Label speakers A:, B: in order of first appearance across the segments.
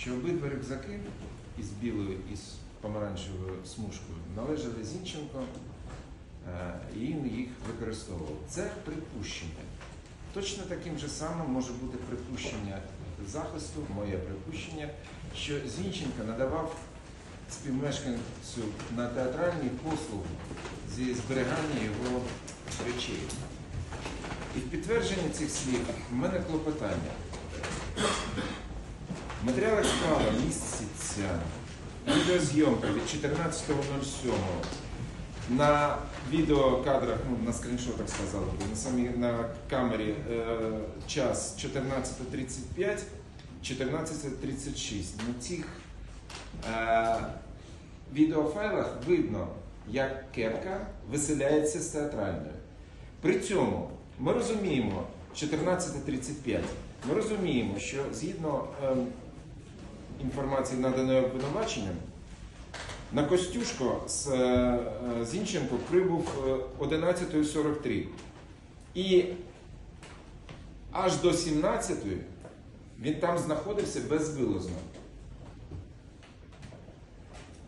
A: що обидва рюкзаки із білою і з помаранчевою смужкою належали Зінченко, е, і він їх використовував. Це припущення. Точно таким же самим може бути припущення захисту, моє припущення, що Зінченко надавав співмешканцю на театральній послугу зі зберігання його речей. І в підтвердження цих слів в мене клопотання. Матеріалах справи міститься відеозйомка від 14.07 на відеокадрах, ну, на скріншотах сказали би, на самій на камері е, час 14.35, 14.36. На цих е, відеофайлах видно, як кепка виселяється з театральної. При цьому ми розуміємо 14.35, ми розуміємо, що згідно ем, інформації, наданої обвинуваченням, на Костюшко з е, Зінченко прибув е, 11.43. І аж до 17.00 він там знаходився безвилозно.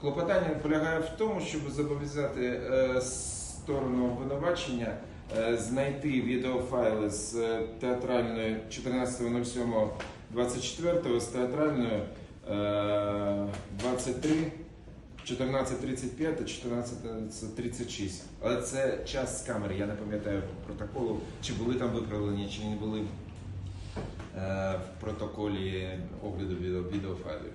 A: Клопотання полягає в тому, щоб зобов'язати е, сторону обвинувачення е, знайти відеофайли з е, театральної 14.07.24 з театральної е, 23 14.35 та 14.36. Але це час з камери, я не пам'ятаю протоколу, чи були там виправлені, чи не були е, в протоколі огляду відео, відеофайлів.